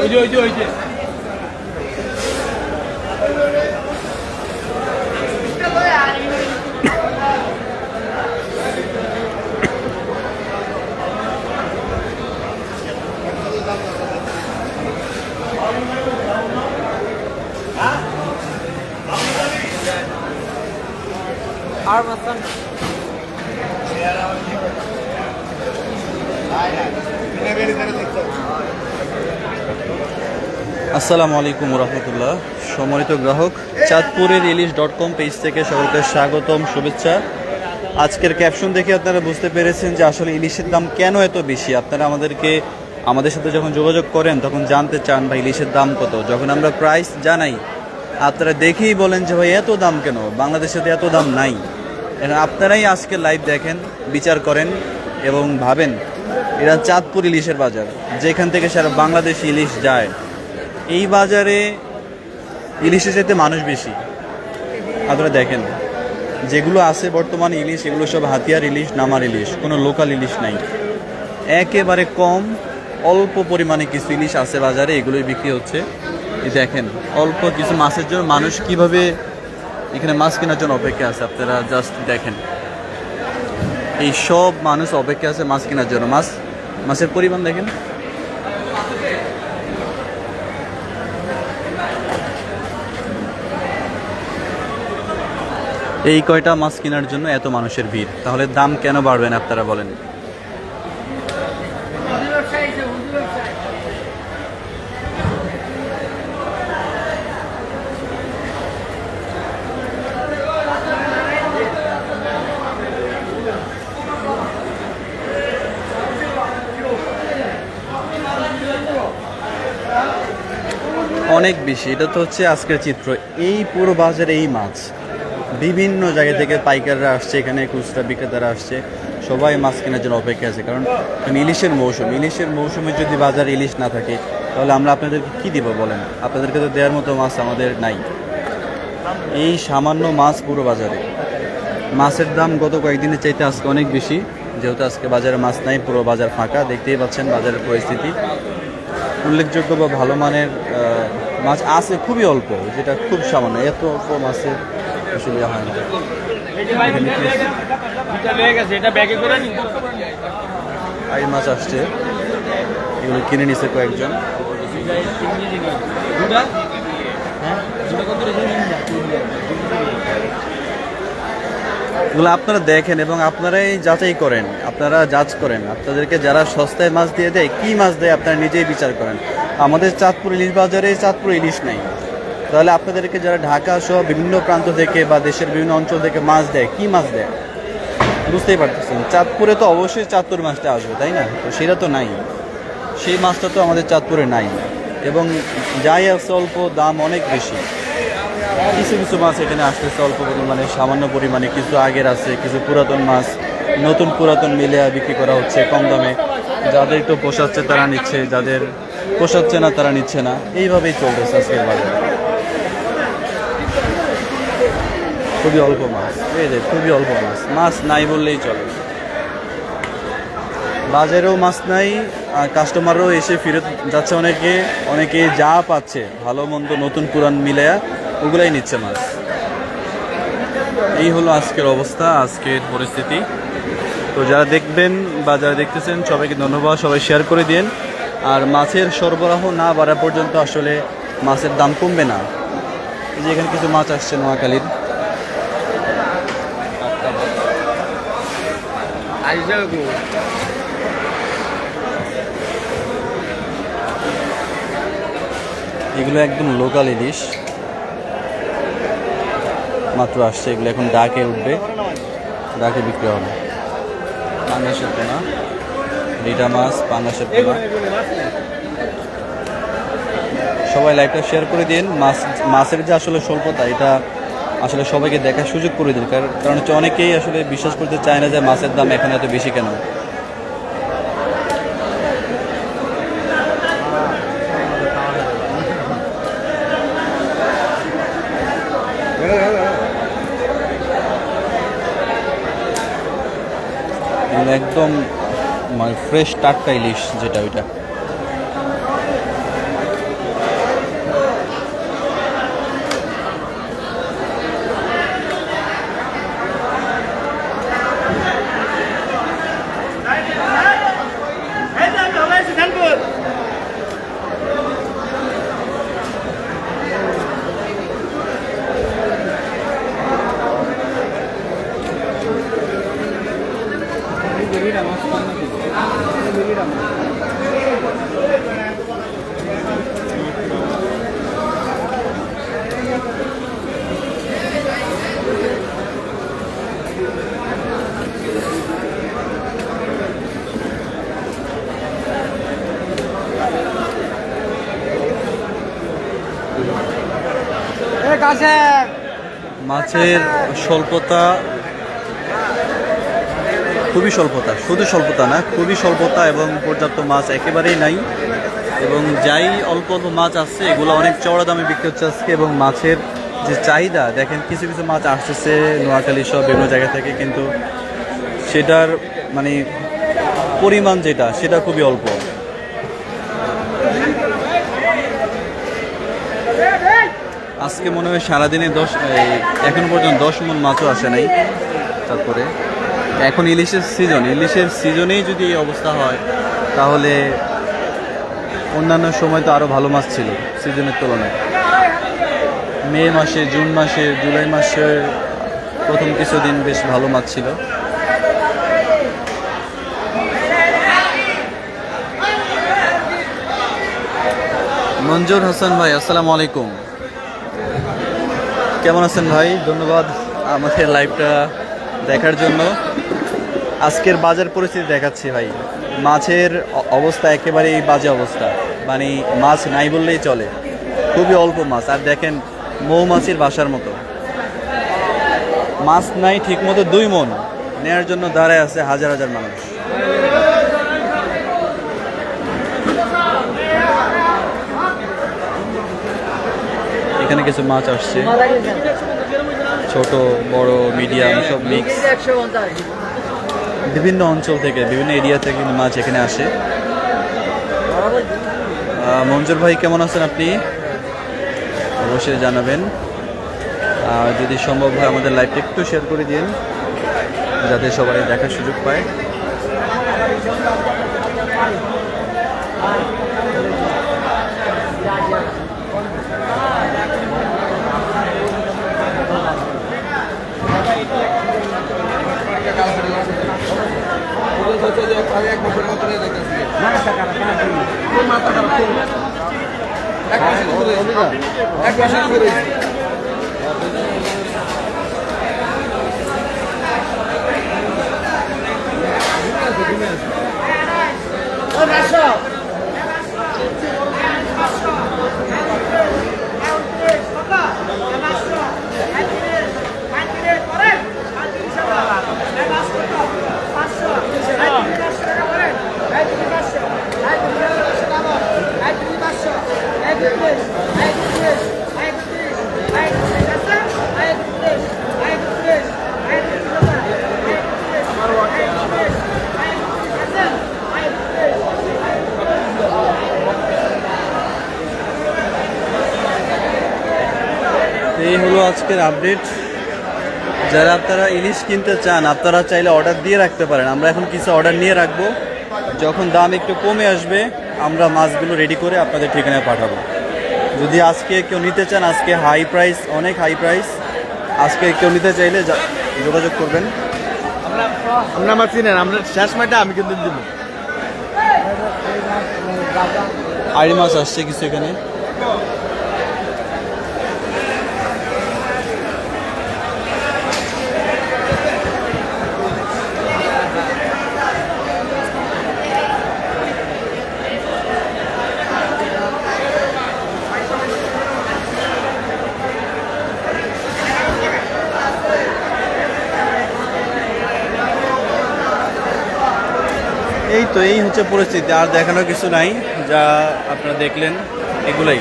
ওই যে ওই যে ওই যে। আসসালামু আলাইকুম রহমতুল্লাহ। সম্মানিত গ্রাহক, চাঁদপুরের ইলিশ ডট কম পেজ থেকে সকলকে স্বাগতম, শুভেচ্ছা। আজকের ক্যাপশন দেখে আপনারা বুঝতে পেরেছেন যে আসলে ইলিশের দাম কেন এত বেশি। আপনারা আমাদেরকে, আমাদের সাথে যখন যোগাযোগ করেন, তখন জানতে চান ভাই ইলিশের দাম কত। যখন আমরা প্রাইস জানাই, আপনারা দেখেই বলেন যে ভাই এত দাম কেন? বাংলাদেশে তো এত দাম নাই। আপনারাই আজকে লাইভ দেখেন, বিচার করেন এবং ভাবেন এরা চাঁদপুর ইলিশের বাজার, যেখান থেকে সারা বাংলাদেশ ইলিশ যায়। এই বাজারে ইলিশের চাইতে মানুষ বেশি। আপনারা দেখেন, যেগুলো আছে বর্তমানে ইলিশ, এগুলো সব হাতিয়ার ইলিশ, নামার ইলিশ, কোনো লোকাল ইলিশ নাই। একেবারে কম, অল্প পরিমাণে কিছু ইলিশ আছে বাজারে, এগুলোই বিক্রি হচ্ছে। দেখেন, অল্প কিছু মাছের জন্য মানুষ কীভাবে এখানে মাছ কেনার জন্য অপেক্ষা আছে, আপনারা জাস্ট দেখেন। এই সব মানুষ অপেক্ষা আছে মাছ কেনার জন্য। মাছ, মাছের পরিমাণ দেখেন। এই কয়টা মাছ কেনার জন্য এত মানুষের ভিড়? তাহলে দাম কেন বাড়বেন আপনারা বলেন? অনেক বেশি। এটা তো হচ্ছে আজকের চিত্র। এই পুরো বাজারে এই মাছ। বিভিন্ন জায়গা থেকে পাইকাররা আসছে, এখানে খুচরা বিক্রেতারা আসছে। সবাই মাছ কেনার জন্য অপেক্ষা আছে। কারণ ইলিশের মৌসুম। ইলিশের মৌসুমে যদি বাজারে ইলিশ না থাকে, তাহলে আমরা আপনাদেরকে কী দিব বলেন? আপনাদেরকে তো দেওয়ার মতো মাছ আমাদের নাই। এই সামান্য মাছ পুরো বাজারে। মাছের দাম গত কয়েকদিনের চাইতে আজকে অনেক বেশি। যেহেতু আজকে বাজারে মাছ নাই, পুরো বাজার ফাঁকা। দেখতেই পাচ্ছেন বাজারের পরিস্থিতি। উল্লেখযোগ্য বা ভালো মানের মাছ আছে খুবই অল্প যেটা খুব সামান্য এত অল্প মাছের আসলে হয় না। আই মাছ আসছে। এগুলো কিনে নিছে কয়েকজন। দুটা? এগুলো আপনারা দেখেন এবং আপনারাই যাচাই করেন আপনারা জাজ করেন। আপনাদেরকে যারা সস্তায় মাছ দিয়ে দেয় কি মাছ দেয় আপনারা নিজেই বিচার করেন। আমাদের চাঁদপুর ইলিশ বাজারে চাঁদপুর ইলিশ নাই। তাহলে আপনাদেরকে যারা ঢাকা সহ বিভিন্ন প্রান্ত থেকে বা দেশের বিভিন্ন অঞ্চল থেকে মাছ দেয়, কি মাছ দেয়? বুঝতেই পারতেছেন। চাঁদপুরে তো অবশ্যই চাঁদপুর মাছটা আসবে, তাই না? তো সেটা তো নাই। সেই মাছটা তো আমাদের চাঁদপুরে নাই। এবং যাই আছে অল্প দাম অনেক বেশি। কিছু কিছু মাছ এখানে আসতেছে অল্প পরিমাণে, সামান্য পরিমাণে। কিছু আগের আছে, কিছু পুরাতন মাছ। নতুন পুরাতন মিলে বিক্রি করা হচ্ছে কম দামে। যাদের একটু পোষাচ্ছে তারা নিচ্ছে, যাদের পোষাচ্ছে না তারা নিচ্ছে না। এইভাবেই চলতেছে আজকের বাজারে। খুবই অল্প মাছ। এই যে খুবই অল্প মাছ। মাছ নাই বললেই চলে। বাজারেও মাছ নাই, আর কাস্টমারও এসে ফিরত যাচ্ছে অনেকে। অনেকে যা পাচ্ছে, ভালো মন্দ নতুন পুরান মিলায়া, ওগুলাই নিচ্ছে মাছ। এই হলো আজকের অবস্থা, আজকের পরিস্থিতি। তো যারা দেখবেন বা যারা দেখতেছেন, সবাইকে ধন্যবাদ। সবাই শেয়ার করে দিন আর মাছের সরবরাহ না বাড়া পর্যন্ত আসলে মাছের দাম কমবে না। এই যে এখানে কিছু মাছ আসছে নোয়াখালীর। এগুলো একদম লোকাল ইলিশ। মাত্র আসছে, এগুলো এখন ডাকে উঠবে। ডাকে বিক্রি হবে। পাঙ্গাসের পোনা। রিটা মাছ পাঙ্গাসের সবাই লাইভটা শেয়ার করে দিন। মাছ, মাছের যে আসলে স্বল্পতা, এটা আসলে সবাইকে দেখার সুযোগ করে দিন। কারণ হচ্ছে অনেকেই আসলে বিশ্বাস করতে চায় না যে মাছের দাম এখানে এত বেশি কেন। মানে একদম মানে ফ্রেশ টাটকা ইলিশ যেটা ওইটা এ কাছে মাছের। স্বল্পতা খুবই স্বল্পতা, শুধু স্বল্পতা না, খুবই স্বল্পতা এবং পর্যাপ্ত মাছ একেবারেই নাই। এবং যাই অল্প অল্প মাছ আসছে, এগুলো অনেক চওড়া দামে বিক্রি হচ্ছে আজকে এবং মাছের যে চাহিদা, দেখেন কিছু কিছু মাছ আসতেছে নোয়াখালী সব বিভিন্ন জায়গা থেকে, কিন্তু সেটার মানে পরিমাণ যেটা, সেটা খুবই অল্প। আজকে মনে হয় সারাদিনে দশ এখনও পর্যন্ত দশ মন মাছও আসে নাই। তারপরে এখন ইলিশের সিজন ইলিশের সিজনেই যদি এই অবস্থা হয়, তাহলে অন্যান্য সময় তো আরও ভালো মাছ ছিল সিজনের তুলনায়। মে মাসে, জুন মাসে, জুলাই মাসের প্রথম কিছুদিন বেশ ভালো মাছ ছিল। মঞ্জুর হাসান ভাই, আসসালামু আলাইকুম। কেমন আছেন ভাই? ধন্যবাদ আমাদের লাইভটা দেখার জন্য। আজকের বাজার পরিস্থিতি দেখাচ্ছি ভাই। মাছের অবস্থা একেবারেই বাজে অবস্থা। মানে মাছ নাই বললেই চলে। খুবই অল্প মাছ। আর দেখেন, মৌমাছির বাসার মতো। মাছ নাই ঠিকমতো দুই মন। নেয়ার জন্য দাঁড়ায় আছে হাজার হাজার মানুষ। এখানে কিছু মাছ আসছে। ছোট, বড় মিডিয়াম সব মিক্স বিভিন্ন অঞ্চল থেকে, বিভিন্ন এরিয়া থেকে মাছ এখানে আসে। মঞ্জুর ভাই, কেমন আছেন আপনি? অবশ্যই জানাবেন। আর যদি সম্ভব হয়, আমাদের লাইভটা একটু শেয়ার করে দিন, যাতে সবাই দেখার সুযোগ পায়। এই হলো আজকের আপডেট যারা আপনারা ইলিশ কিনতে চান আপনারা চাইলে অর্ডার দিয়ে রাখতে পারেন। আমরা এখন কিছু অর্ডার নিয়ে রাখব। যখন দাম একটু কমে আসবে আমরা মাছগুলো রেডি করে আপনাদের ঠিকানায় পাঠাবো। যদি আজকে কেউ নিতে চান আজকে হাই প্রাইস অনেক হাই প্রাইস আজকে কেউ নিতে চাইলে যোগাযোগ করবেন। আমরা আমার চিনেন আমরা শেষ মাইটা আমি কিন্তু দিব। আড়ি মাছ আসছে কিছু এখানে। তো এই হচ্ছে পরিস্থিতি, আর দেখানো কিছু নাই, যা আপনারা দেখলেন, এগুলাই।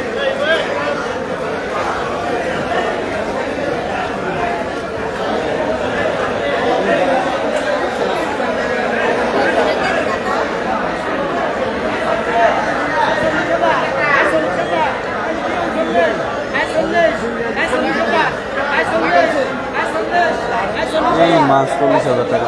এই মাছ চল্লিশ হাজার টাকা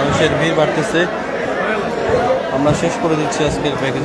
মানুষের ভিড় বাড়তেছে। আমরা শেষ করে দিচ্ছি আজকের প্যাকেজ